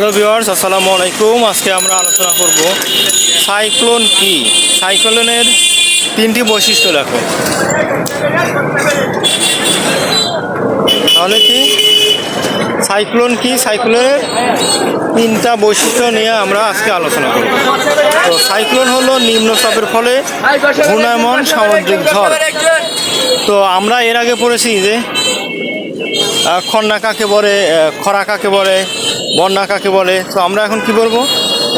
Hello viewers আসসালামু আলাইকুম আজকে আমরা আলোচনা করব সাইক্লোন কি? সাইক্লোনের তিনটি বৈশিষ্ট্য লেখো তাহলে কি? সাইক্লোন কি? সাইক্লোনের তিনটা বৈশিষ্ট্য নিয়ে আমরা আজকে আলোচনা করব। তো সাইক্লোন হলো নিম্নচাপের ফলে ঘূর্ণায়মান সামুদ্রিক ঝড়। তো আমরা এর আগে পড়েছি যে খন্না কাকে বলে খরা কাকে বলে, বন্যা কাকে বলে? তো আমরা এখন কি বলব?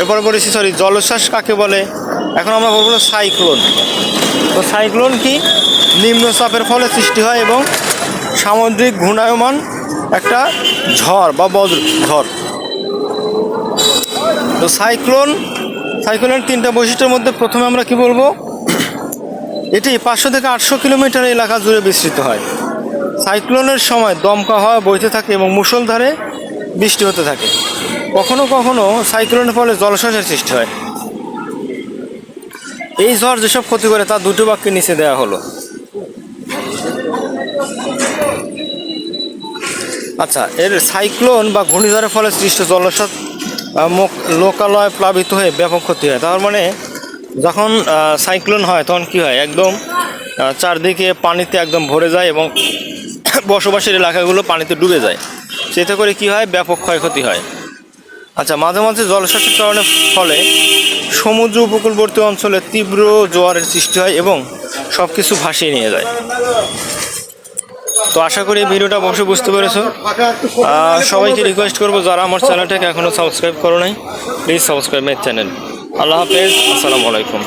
এরপরে বলেছি সরি জলোচ্ছ্বাস কাকে বলে? এখন আমরা বলব সাইক্লোন। তো সাইক্লোন কি? নিম্নচাপের ফলে সৃষ্টি হয় এবং সামুদ্রিক ঘূর্ণায়মান একটা ঝড় বা বজ্র, ঝড়। তো সাইক্লোন, সাইক্লোনের তিনটা বৈশিষ্ট্যের মধ্যে প্রথমে আমরা কি বলব? এটি পাঁচশো থেকে আটশো কিলোমিটার এলাকা জুড়ে বিস্তৃত হয়। সাইক্লোনের সময় দমকা হাওয়া, বইতে থাকে এবং মুষলধারে বৃষ্টি হতে থাকে। কখনো কখনো সাইক্লোনের ফলে জলশ্বাসের সৃষ্টি হয়। এই ঝড় যেসব ক্ষতি করে, তা দুটো বাক্যে নিচে দেওয়া হলো। আচ্ছা এর সাইক্লোন বা ঘূর্ণিঝড়ের ফলে সৃষ্ট মুখ- লোকালয় প্লাবিত হয়ে ব্যাপক ক্ষতি হয়। তার মানে যখন সাইক্লোন হয়, তখন কি হয়? একদম চারদিকে পানিতে একদম ভরে যায় এবং বসবাসের এলাকাগুলো পানিতে ডুবে যায়। সেতে করে কি হয়? ব্যাপক ক্ষয়ক্ষতি হয়। আচ্ছা মাঝে মাঝে জলশ্বাসের কারণে ফলে সমুদ্র উপকূলবর্তী অঞ্চলে তীব্র জোয়ারের সৃষ্টি হয় এবং সব কিছু ভাসিয়ে নিয়ে যায়। তো আশা করি ভিডিওটা অবশ্যই বুঝতে পেরেছ। সবাইকে রিকোয়েস্ট করব, যারা আমার চ্যানেলটাকে এখনও সাবস্ক্রাইব করো নাই প্লিজ সাবস্ক্রাইব মাই চ্যানেল আল্লাহ হাফেজ, আসসালামু আলাইকুম।